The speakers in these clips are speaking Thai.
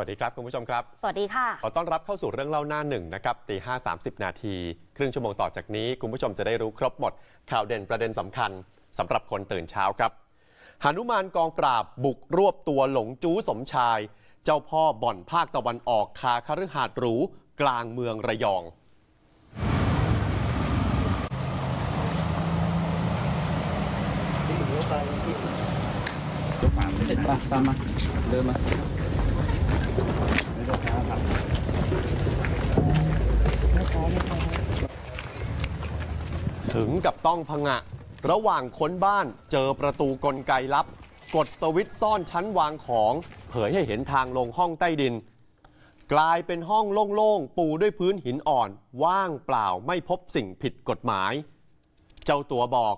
สวัสดีครับคุณผู้ชมครับ สวัสดีค่ะ ขอต้อนรับเข้าสู่เรื่องเล่าหน้าหนึ่งนะครับตีห้าสามสิบนาที ครึ่งชั่วโมงต่อจากนี้ คุณผู้ชมจะได้รู้ครบหมด ข่าวเด่นประเด็นสำคัญสำหรับคนตื่นเช้าครับหานุมานกองปราบบุกรวบตัวหลงจู้สมชาย เจ้าพ่อบ่อนภาคตะวันออกคาคฤหาสน์หรูกลางเมืองระยองตามตามมาเดินมา ถึงกับต้องพงะ ระหว่างค้นบ้านเจอประตูกลไกลับ กดสวิตช์ซ่อนชั้นวางของ เผยให้เห็นทางลงห้องใต้ดิน กลายเป็นห้องโล่งๆ ปูด้วยพื้นหินอ่อน ว่างเปล่าไม่พบสิ่งผิดกฎหมาย เจ้าตัวบอก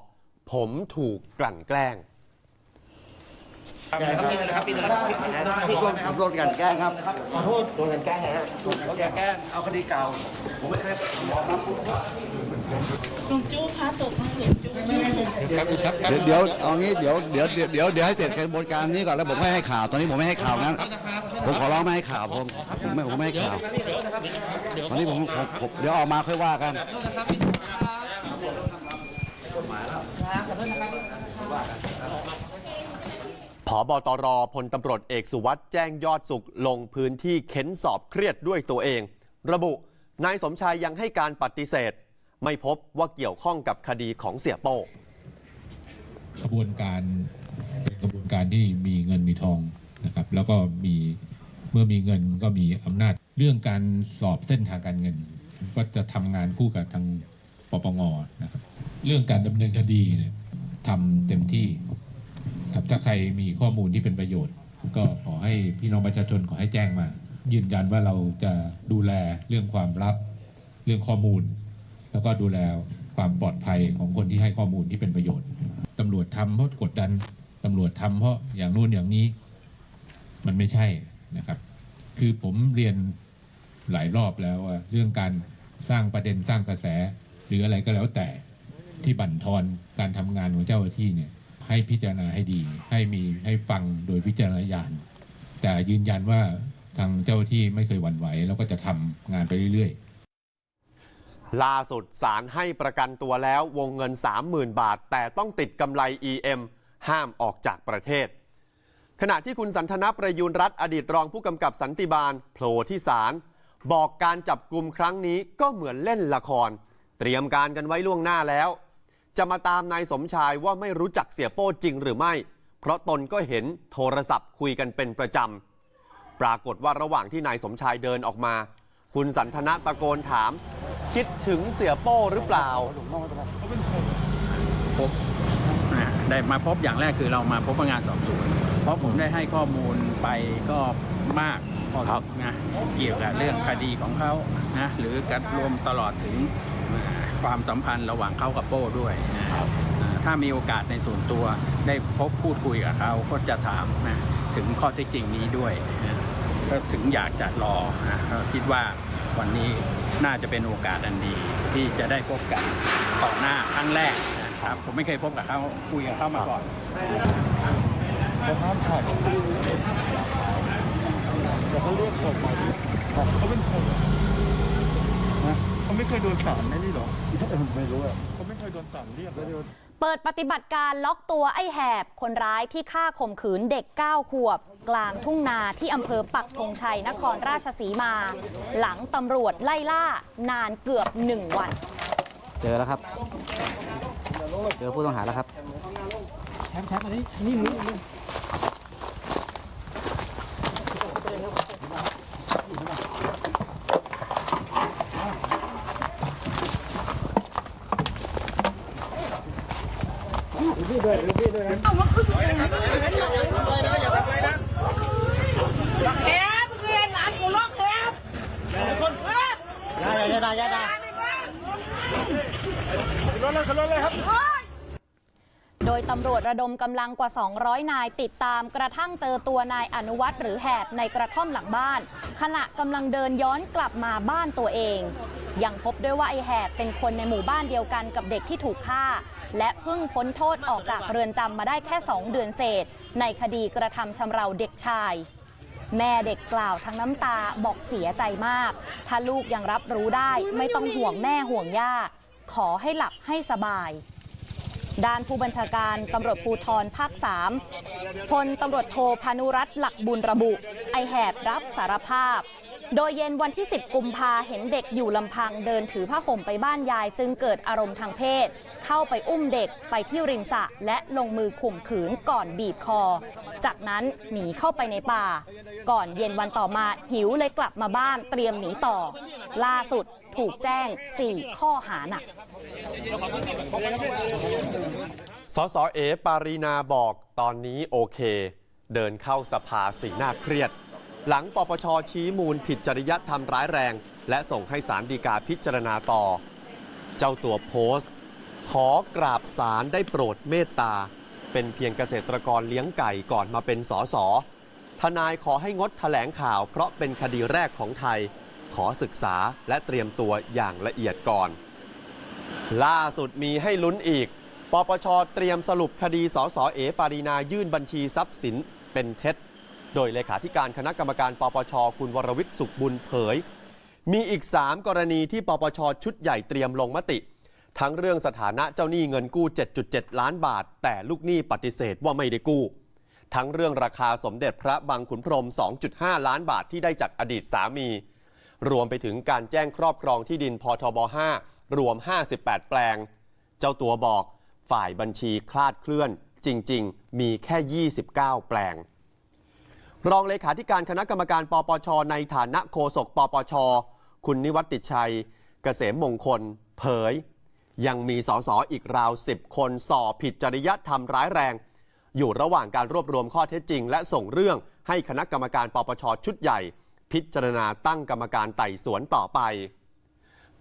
ผมถูกกลั่นแกล้ง พี่โดนโดนกันแกล้งครับขอโทษโดนกันแกล้งไงฮะโดนกันแกล้งเอาคดีเก่า ผมไม่เคยมองรับผู้ลุงจู้คะตกมาเห็นจู้เดี๋ยวเดี๋ยวเอางี้เดี๋ยวเดี๋ยวเดี๋ยวเดี๋ยวเดี๋ยวให้เสร็จกระบวนการนี้ก่อนแล้วผมไม่ให้ข่าวตอนนี้ผมไม่ให้ข่าวนั้นผมขอร้องไม่ให้ข่าวผมผมไม่ผมไม่ให้ข่าวตอนนี้ผมผมผมเดี๋ยวออกมาค่อยว่ากันผอบ ตรพลตำรวจเอกสุวัสด์แจ้งยอดสุขลงพื้นที่เค้นสอบเครียดด้วยตัวเอง ระบุนายสมชายยังให้การปฏิเสธ ไม่พบว่าเกี่ยวข้องกับคดีของเสียโป้กระบวนการเป็นกระบวนการที่มีเงินมีทองนะครับ แล้วก็มีเมื่อมีเงินก็มีอำนาจ เรื่องการสอบเส้นทางการเงิน ก็จะทำงานคู่กับทางปปงนะครับ เรื่องการดำเนินคดีเนี่ยทำเต็มที่ ครับถ้าใครมีข้อมูลที่เป็นประโยชน์ ก็ขอให้พี่น้องประชาชนขอให้แจ้งมา ยืนยันว่าเราจะดูแลเรื่องความลับ เรื่องข้อมูล แล้วก็ดูแลความปลอดภัยของคนที่ให้ข้อมูลที่เป็นประโยชน์ตำรวจทำเพราะกดดันตำรวจทำเพราะอย่างนู้นอย่างนี้ มันไม่ใช่นะครับ คือผมเรียนหลายรอบแล้วว่าเรื่องการสร้างประเด็นสร้างกระแส หรืออะไรก็แล้วแต่ที่บั่นทอนการทำงานของเจ้าหน้าที่เนี่ย ให้พิจารณาให้ดี ให้มีให้ฟังโดยวิจารณญาณแต่ยืนยันว่าทางเจ้าที่ไม่เคยหวั่นไหว แล้วก็จะทำงานไปเรื่อยๆล่าสุดศาลให้ประกันตัวแล้ววงเงิน 30,000 บาท แต่ต้องติดกำไร EM ห้ามออกจากประเทศ ขณะที่คุณสันทนประยูรรัตน์อดีตรองผู้กำกับสันติบาลโผล่ที่ศาลบอกการจับกลุ่มครั้งนี้ก็เหมือนเล่นละคร เตรียมการกันไว้ล่วงหน้าแล้ว จะมาตามนายสมชายว่าไม่รู้จักเสียโป้จริงหรือไม่ เพราะตนก็เห็นโทรศัพท์คุยกันเป็นประจำ ปรากฏว่าระหว่างที่นายสมชายเดินออกมา คุณสันทนะตะโกนถาม คิดถึงเสียโป้หรือเปล่า พบนะได้มาพบอย่างแรกคือเรามาพบพนักงานสอบสวนเพราะผมได้ให้ข้อมูลไปก็มากพอสมนะเกี่ยวกับเรื่องคดีของเขานะหรือการรวมตลอดถึงอ่า ความสัมพันธ์ระหว่างเขากับโป้ด้วยนะอ่าถ้ามีโอกาสในส่วนตัวได้พบพูดคุยกับเขาก็จะถามนะถึงข้อเท็จจริงนี้ด้วยนะก็ถึงอยากจะรอนะก็คิดว่าวันนี้น่าจะเป็นโอกาสอันดีที่จะได้พบกันต่อหน้าครั้งแรกนะครับ ผมไม่เคยพบกับเขาคุยกับเขามาก่อนเขาห้ามถ่ายแต่เขาเรียกออกมาดิเขาเป็นคนนะ เขาไม่เคยโดนสารนี่หรอ ไม่รู้อะเขาไม่เคยโดนสารเรียก เปิดปฏิบัติการล็อกตัวไอ้แหบ คนร้ายที่ฆ่าข่มขืนเด็ก 9 ขวบ กลางทุ่งนาที่อำเภอปักธงชัยนครราชสีมา หลังตำรวจไล่ล่านานเกือบ 1 วัน เจอแล้วครับ เจอผู้ต้องหาแล้วครับ แคบเรียนหลานกูล็อกแคบคนแคบยาดายาดา โดย ตำรวจระดมกำลังกว่า 200 นายติดตามกระทั่งเจอตัวนายอนุวัตรหรือแหบในกระท่อมหลังบ้าน ขณะกำลังเดินย้อนกลับมาบ้านตัวเอง ยังพบด้วยว่าไอแหบเป็นคนในหมู่บ้านเดียวกันกับเด็กที่ถูกฆ่า และเพิ่งพ้นโทษออกจากเรือนจำมาได้แค่ 2 เดือนเศษ ในคดีกระทำชำเราเด็กชาย แม่เด็กกล่าวทั้งน้ำตาบอกเสียใจมาก ถ้าลูกยังรับรู้ได้ไม่ต้องห่วงแม่ห่วงย่าขอให้หลับให้สบาย ด้านผู้บัญชาการตำรวจภูธรภาค 3 พลตำรวจโทพานุรัตน์หลักบุญระบุ ไอแหบรับสารภาพ โดยเย็นวันที่ 10 กุมภาเห็นเด็กอยู่ลำพังเดินถือผ้าห่มไปบ้านยายจึงเกิดอารมณ์ทางเพศ เข้าไปอุ้มเด็กไปที่ริมสระและลงมือข่มขืนก่อนบีบคอ จากนั้นหนีเข้าไปในป่า ก่อนเย็นวันต่อมาหิวเลยกลับมาบ้านเตรียมหนีต่อ ล่าสุดถูกแจ้ง 4 ข้อหาหนัก สสเอปารีนาบอกตอนนี้โอเค เดินเข้าสภาสีหน้าเครียด หลังปปชชี้มูลผิดจริยธรรมร้ายแรง และส่งให้สารดีกาพิจารณาต่อ เจ้าตัวโพสต์ ขอกราบสารได้โปรดเมตตา เป็นเพียงเกษตรกรเลี้ยงไก่ก่อนมาเป็นสสทนายขอให้งดแถลงข่าว เพราะเป็นคดีแรกของไทย ขอศึกษาและเตรียมตัวอย่างละเอียดก่อน ล่าสุดมีให้ลุ้นอีก ปปชเตรียมสรุปคดีสสเอปารีนายื่นบัญชีทรัพย์สินเป็นเท็จ โดยเลขาธิการคณะกรรมการปปชคุณวรวิทย์สุขบุญเผย มีอีก 3 กรณีที่ปปชชุดใหญ่เตรียมลงมติ ทั้งเรื่องสถานะเจ้าหนี้เงินกู้ 7.7 ล้านบาท แต่ลูกหนี้ปฏิเสธว่าไม่ได้กู้ ทั้งเรื่องราคาสมเด็จพระบางขุนพรหม 2.5 ล้านบาทที่ได้จากอดีตสามี รวมไปถึงการแจ้งครอบครองที่ดินพทบ 5 รวม 58 แปลง เจ้าตัวบอกฝ่ายบัญชีคลาดเคลื่อน จริง ๆ มีแค่ 29 แปลง รองเลขาธิการคณะกรรมการปปช ในฐานะโฆษกปปช คุณนิวัตติชัย เกษมมงคล เผย ยังมีสสอีกราว 10 คนสอบผิดจริยธรรมร้ายแรง อยู่ระหว่างการรวบรวมข้อเท็จจริง และส่งเรื่องให้คณะกรรมการปปชชุดใหญ่ พิจารณาตั้งกรรมการไต่สวนต่อไป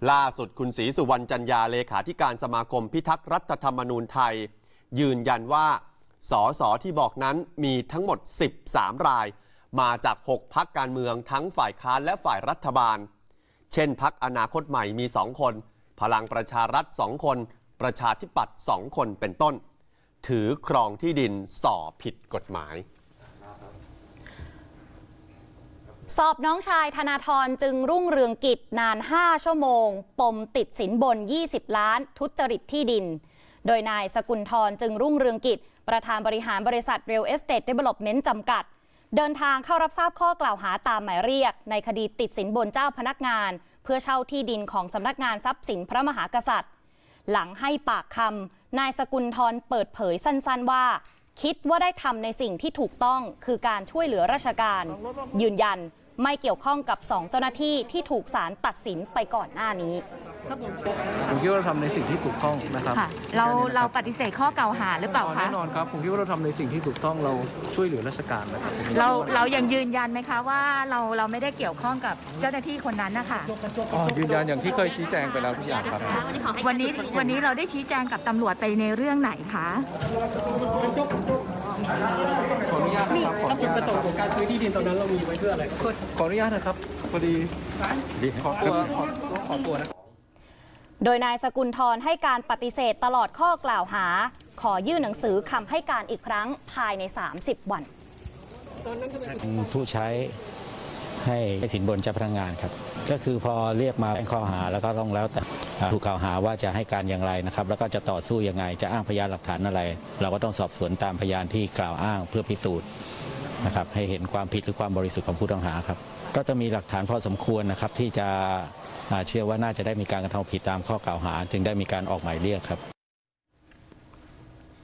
ล่าสุดคุณศรีสุวรรณจันยาเลขาธิการสมาคมพิทักษ์รัฐธรรมนูญไทย ยืนยันว่าสอสอที่บอกนั้นมีทั้งหมด 13 ราย มาจาก 6 พักการเมืองทั้งฝ่ายค้านและฝ่ายรัฐบาล เช่นพักอนาคตใหม่มี 2 คน พลังประชารัฐ 2 คน ประชาธิปัตย์ 2 คนเป็นต้น ถือครองที่ดินส่อผิดกฎหมาย สอบน้องชายธนาธรจึงรุ่งเรืองกิจนาน 5 ชั่วโมง ปมติดสินบน 20 ล้าน ทุจริตที่ดิน โดยนายสกุลทรจึงรุ่งเรืองกิจ ประธานบริหารบริษัท Real Estate Development จำกัด เดินทางเข้ารับทราบข้อกล่าวหาตามหมายเรียก ในคดีติดสินบนเจ้าพนักงาน เพื่อเช่าที่ดินของสำนักงานทรัพย์สินพระมหากษัตริย์ หลังให้ปากคำนายสกุลทรเปิดเผยสั้นๆว่าคิดว่าได้ทำในสิ่งที่ถูกต้องคือการช่วยเหลือราชการ ยืนยัน ไม่เกี่ยวข้องกับสองเจ้าหน้าที่ที่ถูกศาลตัดสินไปก่อนหน้านี้ผมคิดว่าเราทำในสิ่งที่ถูกต้องนะครับค่ะเราแค่นี้นะคเราบปฏิเสธข้อกล่าวหาหรือเปล่าอ๋อคะแน่นอนครับผมคิดว่าเราทำในสิ่งที่ถูกต้องเราช่วยเหลือราชการนะครับเราเรายังยืนยันไหมคะว่าเราเราไม่ได้เกี่ยวข้องกับเจ้าหน้าที่คนนั้นนะคะอ๋อยืนยันอย่างที่เคยชี้แจงไปแล้วทุกอย่างครับวันนี้วันนี้เราได้ชี้แจงกับตำรวจไปในเรื่องไหนคะ ขออนุญาตนะครับขออนุญาตประสงค์ของการซื้อที่ดินตอนนั้นเรามีไว้เพื่ออะไรขออนุญาตนะครับพอดีขอตัวขอขอตัวนะโดยนายสกุลทรให้การปฏิเสธตลอดข้อกล่าวหา ขอยื่นหนังสือคำให้การอีกครั้งภายใน 30 วันผู้ใช้ ให้สินบนเจ้าพนักงานครับ ก็คือพอเรียกมาแจ้งข้อหาแล้วก็ต้องแล้วแต่ถูกกล่าวหาว่าจะให้การอย่างไรนะครับ แล้วก็จะต่อสู้ยังไง จะอ้างพยานหลักฐานอะไร เราก็ต้องสอบสวนตามพยานที่กล่าวอ้างเพื่อพิสูจน์นะครับให้เห็นความผิดหรือความบริสุทธิ์ของผู้ต้องหาครับ ก็จะมีหลักฐานพอสมควรนะครับที่จะเชื่อว่าน่าจะได้มีการกระทำผิดตามข้อกล่าวหา จึงได้มีการออกหมายเรียกครับ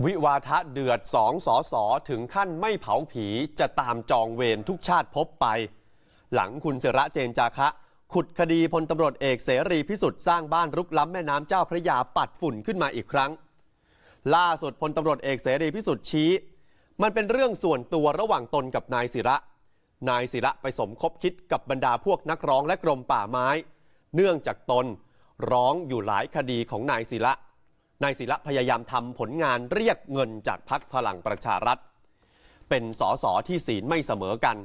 วิวาทะเดือดสองสอสอถึงขั้นไม่เผาผีจะตามจองเวรทุกชาติพบไป หลังคุณเสระเจนจาคะ ขุดคดีพลตำรวจเอกเสรีพิสุทธิ์สร้างบ้านรุกล้ำแม่น้ำเจ้าพระยาปัดฝุ่นขึ้นมาอีกครั้ง ล่าสุดพลตำรวจเอกเสรีพิสุทธิ์ชี้ มันเป็นเรื่องส่วนตัวระหว่างตนกับนายศิระ นายศิระไปสมคบคิดกับบรรดาพวกนักร้องและกรมป่าไม้ เนื่องจากตนร้องอยู่หลายคดีของนายศิระนายศิระพยายามทำผลงานเรียกเงินจากพักพลังประชารัฐ เป็นสสที่ศีลไม่เสมอกัน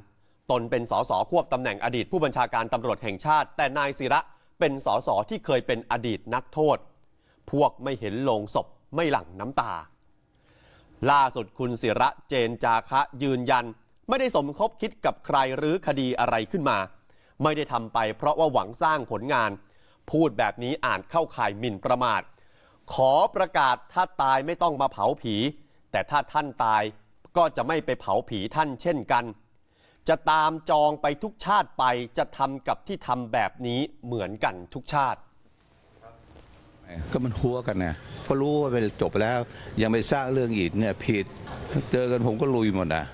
ตนเป็นสสควบตำแหน่งอดีตผู้บัญชาการตำรวจแห่งชาติ แต่นายศิระเป็นสสที่เคยเป็นอดีตนักโทษ พวกไม่เห็นโลงศพไม่หลั่งน้ำตา ล่าสุดคุณศิระเจนจาคะยืนยัน ไม่ได้สมคบคิดกับใครหรือคดีอะไรขึ้นมา ไม่ได้ทำไปเพราะว่าหวังสร้างผลงาน พูดแบบนี้อ่านเข้าข่ายหมิ่นประมาท ขอประกาศถ้าตายไม่ต้องมาเผาผี แต่ถ้าท่านตายก็จะไม่ไปเผาผีท่านเช่นกัน จะตามจองไปทุกชาติไปจะทำกับที่ทำแบบนี้เหมือนกันทุกชาติ ก็มันหัวกันนะก็รู้ว่าเป็นจบแล้ว ยังไปสร้างเรื่องอีกเนี่ยผิด เจอกันผมก็ลุยหมดนะ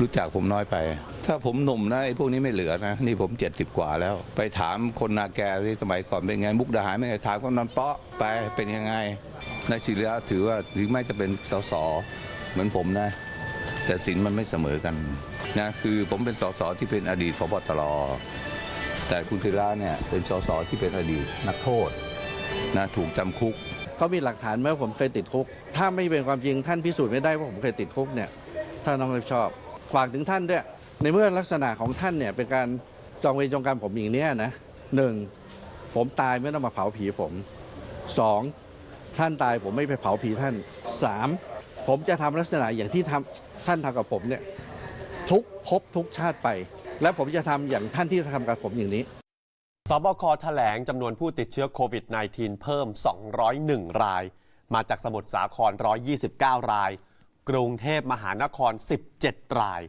รู้จักผมน้อยไป ถ้าผมหนุ่มนะไอ้พวกนี้ไม่เหลือนะ นี่ผมเจ็ดสิบกว่าแล้ว ไปถามคนนาแกที่สมัยก่อนเป็นไงมุกดาหารเป็นไงถามคนนันเปาะไปเป็นยังไงในศิริยะถือว่าถึงแม้จะเป็นสสเหมือนผมนะ แต่สินมันไม่เสมอกันนะคือผมเป็นสสที่เป็นอดีตพบตรแต่คุณศิระเนี่ยเป็นสสที่เป็นอดีตนักโทษนะถูกจำคุกเขามีหลักฐานไหมว่าผมเคยติดคุก ถ้าไม่เป็นความจริงท่านพิสูจน์ไม่ได้ว่าผมเคยติดคุกเนี่ยท่านต้องรับชอบฝากถึงท่านด้วยในเมื่อลักษณะของท่านเนี่ยเป็นการจองเวรจองกรรมผมอย่างเนี้ยนะหนึ่งผมตายไม่ต้องมาเผาผีผมสองท่านตายผมไม่ไปเผาผีท่านสามผมจะทำลักษณะอย่างที่ทำ ท่านทำกับผมเนี่ยทุกภพทุกชาติไป และผมจะทำอย่างท่านที่ทำกับผมอย่างนี้สบคแถลงจำนวนผู้ติดเชื้อโควิด -19 เพิ่ม 201 ราย มาจากสมุทรสาคร 129 ราย กรุงเทพมหานคร 17 ราย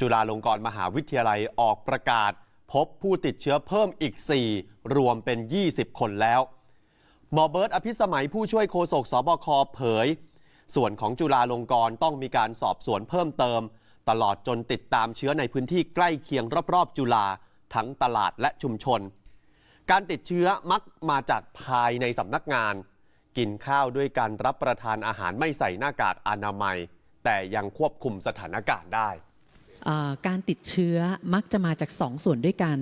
จุฬาลงกรณ์มหาวิทยาลัยออกประกาศ พบผู้ติดเชื้อเพิ่มอีก 4 รวมเป็น 20 คนแล้ว หมอเบิร์ตอภิสมัยผู้ช่วยโฆษกสบคเผย ส่วนของจุฬาลงกรณ์ต้องมีการสอบสวนเพิ่มเติม ตลอดจนติดตามเชื้อในพื้นที่ใกล้เคียงรอบๆ จุฬาทั้งตลาดและชุมชน การติดเชื้อมักมาจากภายในสำนักงาน กินข้าวด้วยการรับประทานอาหารไม่ใส่หน้ากากอนามัย แต่ยังควบคุมสถานการณ์ได้ การติดเชื้อมักจะมาจาก 2 ส่วนด้วยกัน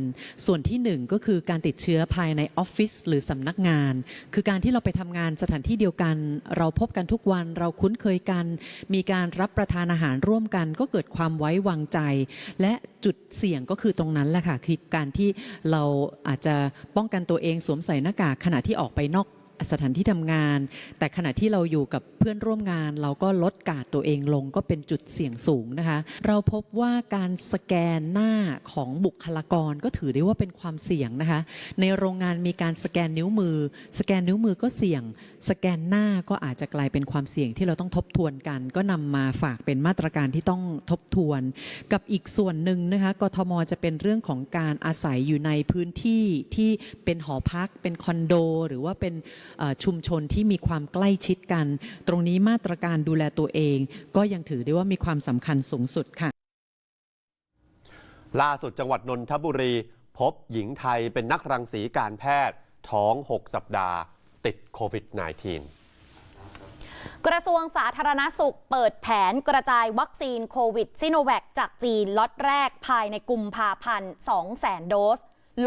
ส่วนที่ 1 ก็คือการติดเชื้อภายในออฟฟิศหรือสำนักงาน คือการที่เราไปทำงานสถานที่เดียวกัน เราพบกันทุกวันเราคุ้นเคยกัน มีการรับประทานอาหารร่วมกัน ก็เกิดความไว้วางใจ และจุดเสี่ยงก็คือตรงนั้นแหละค่ะคือการที่เราอาจจะป้องกันตัวเองสวมใส่หน้ากากขณะที่ออกไปนอก สถานที่ทำงาน แต่ขณะที่เราอยู่กับเพื่อนร่วมงาน เราก็ลดกาดตัวเองลงก็เป็นจุดเสี่ยงสูงนะคะ เราพบว่าการสแกนหน้าของบุคลากรก็ถือได้ว่าเป็นความเสี่ยงนะคะ ในโรงงานมีการสแกนนิ้วมือ สแกนนิ้วมือก็เสี่ยง สแกนหน้าก็อาจจะกลายเป็นความเสี่ยงที่เราต้องทบทวนกัน ก็นำมาฝากเป็นมาตรการที่ต้องทบทวน กับอีกส่วนหนึ่งนะคะกทมจะเป็นเรื่องของการอาศัยอยู่ในพื้นที่ที่เป็นหอพัก เป็นคอนโด หรือว่าเป็นชุมชนที่มีความใกล้ชิดกัน ตรงนี้มาตรการดูแลตัวเอง ก็ยังถือได้ว่ามีความสำคัญสูงสุดค่ะ ล่าสุดจังหวัดนนทบุรี พบหญิงไทยเป็นนักรังสีการแพทย์ ท้อง 6 สัปดาห์ ติดโควิด -19 กระทรวงสาธารณสุขเปิดแผนกระจายวัคซีนโควิดซิโนแวคจากจีนล็อตแรกภายในกุมภาพันธ์200,000 โดส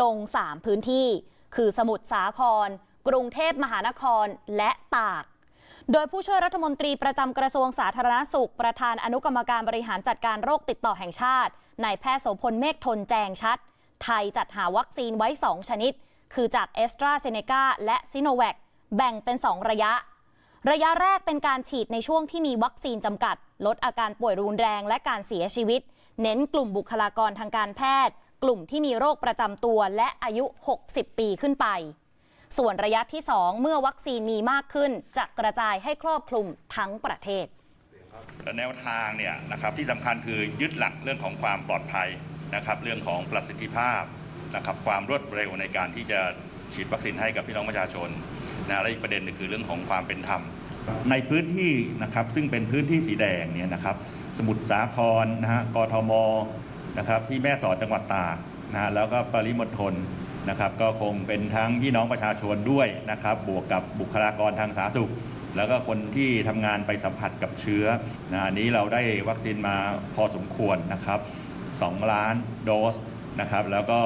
ลง 3 พื้นที่ คือสมุทรสาคร กรุงเทพมหานครและตาก โดยผู้ช่วยรัฐมนตรีประจำกระทรวงสาธารณสุข ประธานอนุกรรมการบริหารจัดการโรคติดต่อแห่งชาตินายแพทย์โสพลเมฆทนแจงชัด ไทยจัดหาวัคซีนไว้ 2 ชนิด คือจากเอสตราเซเนกาและซิโนแวคแบ่งเป็น 2 ระยะ ระยะแรกเป็นการฉีดในช่วงที่มีวัคซีนจำกัด ลดอาการป่วยรุนแรงและการเสียชีวิต เน้นกลุ่มบุคลากรทางการแพทย์ กลุ่มที่มีโรคประจำตัวและอายุ 60 ปีขึ้นไป ส่วนระยะที่ 2 เมื่อวัคซีนมีมากขึ้น จะกระจายให้ครอบคลุมทั้งประเทศ แนวทางเนี่ยนะครับที่สำคัญคือยึดหลักเรื่องของความปลอดภัยนะครับเรื่องของประสิทธิภาพนะครับความรวดเร็วในการที่จะฉีดวัคซีนให้กับพี่น้องประชาชนนะและอีกประเด็นนึงคือเรื่องของความเป็นธรรม ในพื้นที่นะครับซึ่งเป็นพื้นที่สีแดงเนี่ยนะครับสมุทรสาครนะฮะกทมนะครับที่แม่สอดจังหวัดตากนะฮะแล้วก็ปริมณฑล นะครับ ก็คงเป็นทั้งพี่น้องประชาชนด้วยนะครับ บวกกับบุคลากรทางสาธารณสุข แล้วก็คนที่ทำงานไปสัมผัสกับเชื้อนะอันนี้เราได้วัคซีนมาพอสมควรนะครับ 2 ล้านโดสนะครับ แล้วก็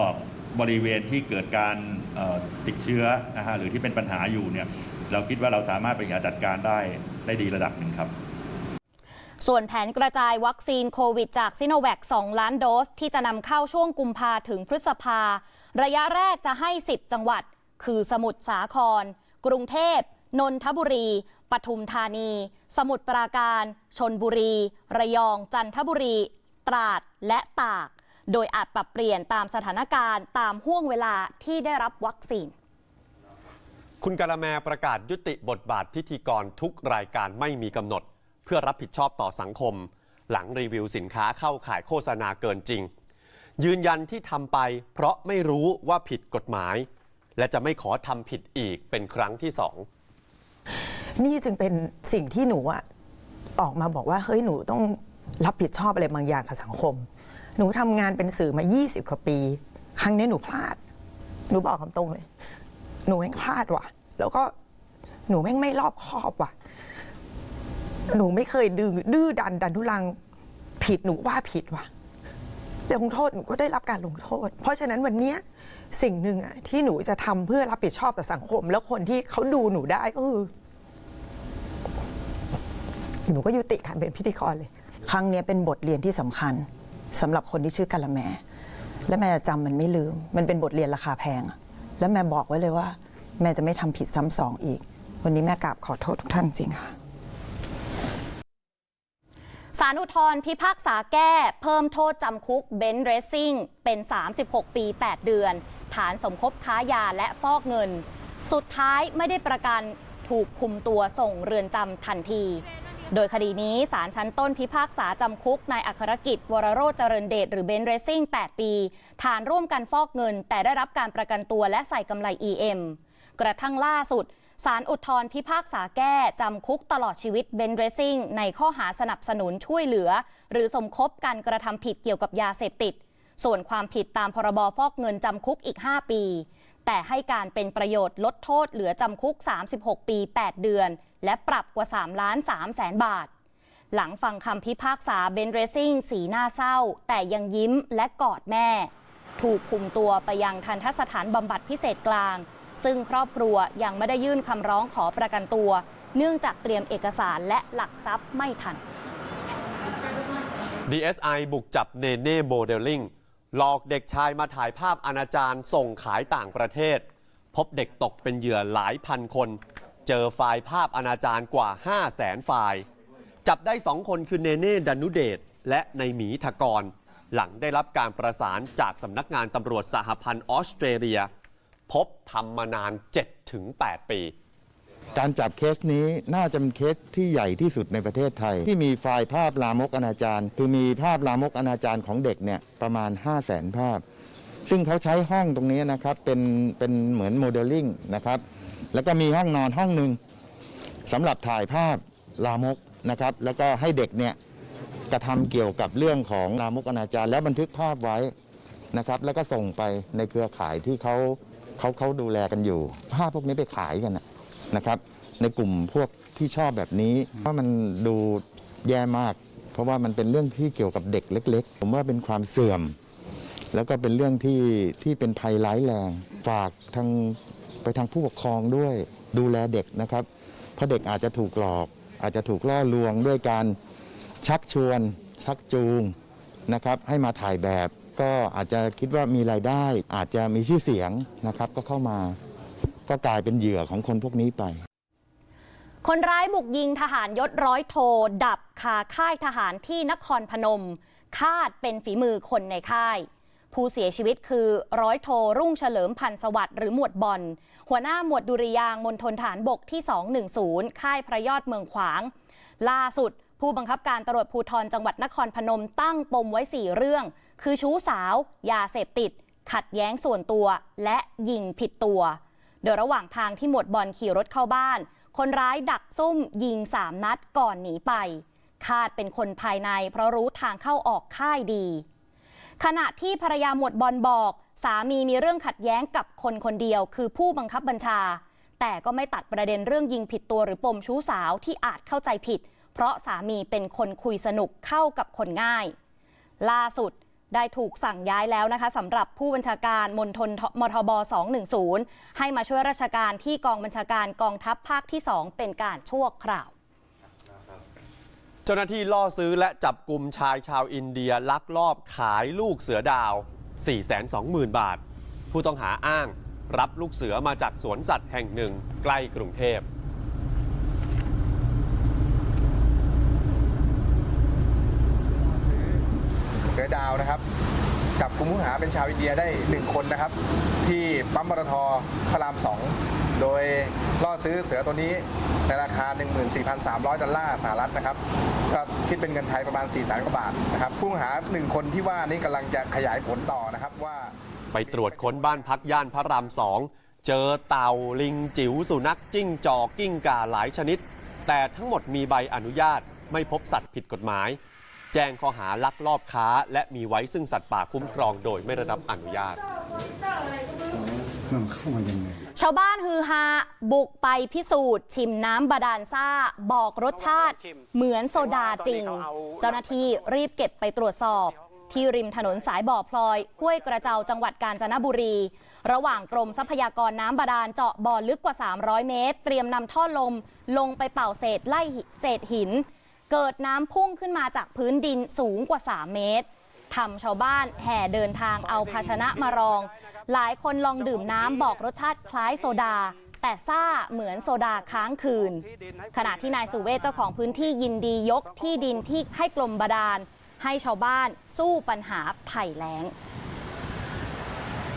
บริเวณที่เกิดการติดเชื้อนะฮะหรือที่เป็นปัญหาอยู่เนี่ยเราคิดว่าเราสามารถบริหารจัดการได้ได้ดีระดับหนึ่งครับ ส่วนแผนกระจายวัคซีนโควิดจากซิโนแวค 2 ล้านโดส ที่จะนำเข้าช่วงกุมภาถึงพฤษภา ระยะแรกจะให้ 10 จังหวัด คือสมุทรสาคร กรุงเทพ นนทบุรี ปทุมธานี สมุทรปราการ ชนบุรี ระยอง จันทบุรี ตราด และตาก โดยอาจปรับเปลี่ยนตามสถานการณ์ตามห่วงเวลาที่ได้รับวัคซีนคุณการาแมประกาศยุติบทบาทพิธีกรทุกรายการไม่มีกำหนด เพื่อรับผิดชอบต่อสังคม หลังรีวิวสินค้าเข้าขายโฆษณาเกินจริง ยืนยันที่ทำไปเพราะไม่รู้ว่าผิดกฎหมาย และจะไม่ขอทำผิดอีกเป็นครั้งที่สองนี่จึงเป็นสิ่งที่หนูอะออกมาบอกว่าเฮ้ยหนูต้องรับผิดชอบอะไรบางอย่างกับสังคม หนูทำงานเป็นสื่อมา 20กว่าปี ครั้งนี้หนูพลาด หนูบอกคำตรงเลย หนูแม่งพลาดว่ะ แล้วก็หนูแม่งไม่รอบคอบว่ะ หนูไม่เคยดื้อดื้อดันดันทุลังผิดหนูว่าผิดว่ะ ลงโทษหนูก็ได้รับการลงโทษ เพราะฉะนั้นวันเนี้ยสิ่งหนึ่งอะที่หนูจะทำเพื่อรับผิดชอบต่อสังคม แล้วคนที่เขาดูหนูได้ก็คือหนูก็ยุติการเป็นพิธีกรเลย ครั้งเนี้ยเป็นบทเรียนที่สำคัญสำหรับคนที่ชื่อกาละแม และแม่จำมันไม่ลืม มันเป็นบทเรียนราคาแพงและแม่บอกไว้เลยว่า แม่จะไม่ทำผิดซ้ำสองอีก วันนี้แม่กราบขอโทษทุกท่านจริงค่ะ สารอุทธรพิพากษาแก้เพิ่มโทษจำคุกเบนซ์เรซซิ่งเป็น 36 ปี 8 เดือน ฐานสมคบค้ายาและฟอกเงิน สุดท้ายไม่ได้ประกันถูกคุมตัวส่งเรือนจำทันที โดยคดีนี้ศาลชั้นต้นพิพากษาจำคุกนายอัครกิจ วรโรจเจริญเดชหรือเบนซ์เรซซิ่ง 8 ปี ฐานร่วมกันฟอกเงิน แต่ได้รับการประกันตัวและใส่กำไร EM กระทั่งล่าสุด ศาลอุทธรพิพากษาแก้ จำคุกตลอดชีวิตเบนเรซิ่งในข้อหาสนับสนุนช่วยเหลือ หรือสมคบการกระทำผิดเกี่ยวกับยาเสพติด ส่วนความผิดตามพรบฟอกเงินจำคุกอีก 5 ปี แต่ให้การเป็นประโยชน์ลดโทษเหลือจำคุก 36 ปี 8 เดือน และปรับกว่า3ล้าน3แสนบาท หลังฟังคำพิพากษาเบนเรซิ่งสีหน้าเศร้า แต่ยังยิ้มและกอดแม่ ถูกคุมตัวไปยังทันทสถานบำบัดพิเศษกลาง ซึ่งครอบครัวยังไม่ได้ยื่นคำร้องขอประกันตัว เนื่องจากเตรียมเอกสารและหลักทรัพย์ไม่ทัน DSI บุกจับเนเน่โมเดลลิ่งหลอกเด็กชายมาถ่ายภาพอนาจารส่งขายต่างประเทศ พบเด็กตกเป็นเหยื่อหลายพันคน เจอไฟล์ภาพอนาจารกว่า 5 0 0แสนไฟล์ จับได้2คนคือเนเน่ดานุเดชและในหมีทกร หลังได้รับการประสานจากสำนักงานตำรวจสหพันธ์ออสเตรเลีย พบทำมานาน 7-8 ปี การจับเคสนี้น่าจะเป็นเคสที่ใหญ่ที่สุดในประเทศไทย ที่มีไฟล์ภาพลามกอนาจารคือมีภาพลามกอนาจารของเด็กเนี่ยประมาณ 5 0 0แสนภาพ ซึ่งเขาใช้ห้องตรงนี้นะครับเป็นเป็นเหมือนโมเดลลิ่งนะครับแล้วก็มีห้องนอนห้องหนึ่งสำหรับถ่ายภาพลามกนะครับแล้วก็ให้เด็กเนี่ยกระทำเกี่ยวกับเรื่องของลามกอนาจารแล้วบันทึกภาพไว้นะครับแล้วก็ส่งไปในเครือข่ายที่เขา เขาเขาดูแลกันอยู่ภาพพวกนี้ไปขายกันนะนะครับ ในกลุ่มพวกที่ชอบแบบนี้เพราะมันดูแย่มาก เพราะว่ามันเป็นเรื่องที่เกี่ยวกับเด็กเล็ก ๆ ผมว่าเป็นความเสื่อม แล้วก็เป็นเรื่องที่ที่เป็นภัยร้ายแรงฝากทางไปทางผู้ปกครองด้วย ดูแลเด็กนะครับ เพราะเด็กอาจจะถูกหลอก อาจจะถูกล่อลวงด้วยการชักชวน ชักจูงนะครับ ให้มาถ่ายแบบ ก็อาจจะคิดว่ามีรายได้ อาจจะมีชื่อเสียงนะครับ ก็เข้ามา ก็กลายเป็นเหยื่อของคนพวกนี้ไป คนร้ายบุกยิงทหารยศร้อยโท ดับคาค่ายทหารที่นครพนม คาดเป็นฝีมือคนในค่าย ผู้เสียชีวิตคือร้อยโทรุ่งเฉลิมพันธ์สวัสดิ์หรือหมวดบอลหัวหน้าหมวดดุริยางมณฑลฐานบกที่ 210 ค่ายพระยอดเมืองขวาง ล่าสุด ผู้บังคับการตำรวจภูธรจังหวัดนครพนมตั้งปมไว้ 4 เรื่อง คือชู้สาวยาเสพติด ขัดแย้งส่วนตัวและยิงผิดตัว โดยระหว่างทางที่หมวดบอลขี่รถเข้าบ้าน คนร้ายดักซุ่มยิงสามนัดก่อนหนีไป คาดเป็นคนภายในเพราะรู้ทางเข้าออกค่ายดี ขณะที่ภรรยาหมวดบอลบอก สามีมีเรื่องขัดแย้งกับคนคนเดียว คือผู้บังคับบัญชา แต่ก็ไม่ตัดประเด็นเรื่องยิงผิดตัวหรือปมชู้สาวที่อาจเข้าใจผิด เพราะสามีเป็นคนคุยสนุกเข้ากับคนง่าย ล่าสุด ได้ถูกสั่งย้ายแล้วนะคะสำหรับผู้บัญชาการมณฑลมทบ 210 ให้มาช่วยราชการที่กองบัญชาการกองทัพภาคที่ 2 เป็นการชั่วคราว เจ้าหน้าที่ล่อซื้อและจับกลุ่มชายชาวอินเดียลักลอบขายลูกเสือดาว 420,000 บาท ผู้ต้องหาอ้าง รับลูกเสือมาจากสวนสัตว์แห่งหนึ่งใกล้กรุงเทพ ค สือดาวนะครับ จับกลุ่มผู้ต้องหาเป็นชาวอินเดียได้ 1 คนนะครับ ที่ปั๊มปตทพระราม 2 โดยล่อซื้อเสือตัวนี้ในราคา 14,300 ดอลลาร์สหรัฐนะครับ ก็คิดเป็นเงินไทยประมาณ 4 0 0 0 0 0กว่าบาทนะครับ ผู้หา 1 คนที่ว่านี้กำลังจะขยายผลต่อนะครับว่า ไปตรวจค้นบ้านพักย่านพระรามสองเจอเต่าลิงจิ๋วสุนัขจิ้งจอกกิ้งก่าหลายชนิด แต่ทั้งหมดมีใบอนุญาตไม่พบสัตว์ผิดกฎหมาย แจ้งข้อหาลักลอบค้า และมีไว้ซึ่งสัตว์ป่าคุ้มครองโดยไม่ได้รับอนุญาต มันเข้ามายังไง ชาวบ้านฮือฮาบุกไปพิสูจน์ ชิมน้ำบาดาลซ่า บอกรสชาติ เหมือนโซดาจริง เจ้าหน้าที่รีบเก็บไปตรวจสอบ ที่ริมถนนสายบ่อพลอย ห้วยกระเจ้าจังหวัดกาญจนบุรี ระหว่างกรมทรัพยากรน้ำบาดาลเจาะบ่อลึกกว่า 300 เมตร เตรียมนำท่อลม ลงไปเป่าเศษไล่เศษหิน เกิดน้ำพุ่งขึ้นมาจากพื้นดินสูงกว่า 3 เมตรทำชาวบ้านแห่เดินทางเอาภาชนะมารอง หลายคนลองดื่มน้ำบอกรสชาติคล้ายโซดา แต่ซ่าเหมือนโซดาค้างคืน ขณะที่นายสุเวชเจ้าของพื้นที่ยินดียกที่ดินที่ให้กรมบาดาล ให้ชาวบ้านสู้ปัญหาภัยแล้ง